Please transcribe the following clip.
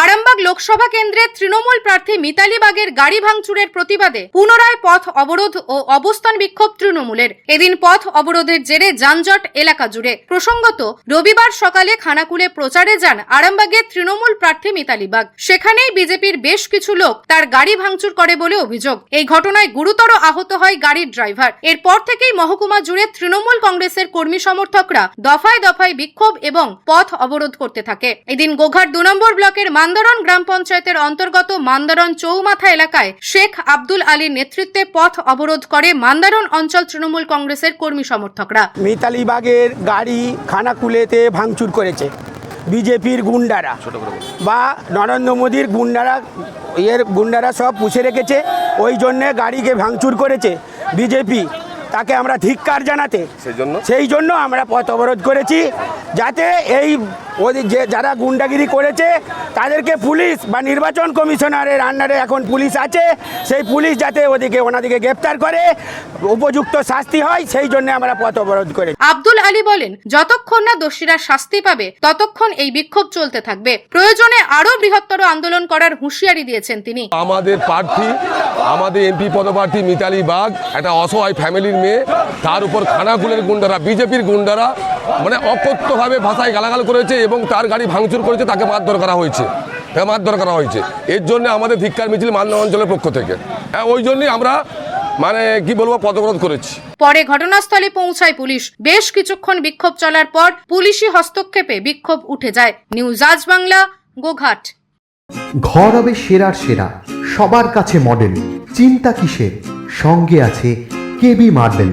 আরামবাগ লোকসভা কেন্দ্রের তৃণমূল প্রার্থী মিতালি বাগের গাড়ি ভাঙচুরের প্রতিবাদে পুনরায় পথ অবরোধ ও অবস্থান বিক্ষোভ তৃণমূলের। এদিন পথ অবরোধের জেরে যানজট এলাকা জুড়ে। প্রসঙ্গত, রবিবার সকালে খানাকুলে প্রচারে যান আরামবাগের তৃণমূল প্রার্থী মিতালি বাগ। সেখানেই বিজেপির বেশ কিছু লোক তার গাড়ি ভাঙচুর করে বলে অভিযোগ। এই ঘটনায় গুরুতর আহত হয় গাড়ির ড্রাইভার। এরপর থেকেই মহকুমা জুড়ে তৃণমূল কংগ্রেসের কর্মী সমর্থকরা দফায় দফায় বিক্ষোভ এবং পথ অবরোধ করতে থাকে। এদিন গোঘাট দু নম্বর ব্লকের মান্দারন গ্রাম পঞ্চায়েতের অন্তর্গত মান্দারন চৌমাথা এলাকায় শেখ আব্দুল আলীর নেতৃত্বে পথ অবরোধ করে মান্দারন অঞ্চল তৃণমূল কংগ্রেসের কর্মী সমর্থকরা। মিতালি বাগের গাড়ি খানাকুলেতে ভাঙচুর করেছে বিজেপির গুন্ডারা বা নরেন্দ্র মোদীর গুন্ডারা এর গুন্ডারা সব পুষে রেখেছে ওই জন্যে গাড়িকে ভাঙচুর করেছে বিজেপি। তাকে আমরা ধিক্কার জানাতে সেই জন্য? সেই জন্য আমরা পথ অবরোধ করেছি যাতে এই ওদের যে যারা গুন্ডাগিরি করেছে তাদেরকে পুলিশ বা নির্বাচন কমিশনারের আন্ডারে এখন পুলিশ আছে। সেই পুলিশ যাতে ওদিকে ওনাদিকে গ্রেপ্তার করে উপযুক্ত শাস্তি হয় সেই জন্য আমরা পথ অবরোধ করেছি। আব্দুল আলী বলেন যতক্ষণ না দোষীরা শাস্তি পাবে ততক্ষণ এই বিক্ষোভ চলতে থাকবে। প্রয়োজনে আরও বৃহত্তর আন্দোলন করার হুঁশিয়ারি দিয়েছেন তিনি। আমাদের প্রার্থী আমাদের এমপি পদপ্রার্থী মিতালি বাগ একটা অসহায় ফ্যামিলির মেয়ে তার উপর খানাকুলের গুন্ডারা বিজেপির গুন্ডারা মানে অকথ্যভাবে ভাষায় গালাগাল করেছে এবং তার গাড়ি ভাঙচুর করেছে তাকে মারধর করা হয়েছে। তাকে মারধর করা হয়েছে। এর জন্য আমাদের ধিক্কার মিছিল মান্য অঞ্চলের পক্ষ থেকে। হ্যাঁ ওই জন্যই আমরা মানে কি বলব পদবরোধ করেছি। পরে ঘটনাস্থলে পৌঁছায় পুলিশ। বেশ কিছুক্ষণ বিক্ষোভ চলার পর পুলিশি হস্তক্ষেপে বিক্ষোভ উঠে যায়। নিউজ আজ বাংলা গোঘাট। ঘর হবে সেরার সেরা সবার কাছে মডেল চিন্তা কিসের? সঙ্গে আছে KB marble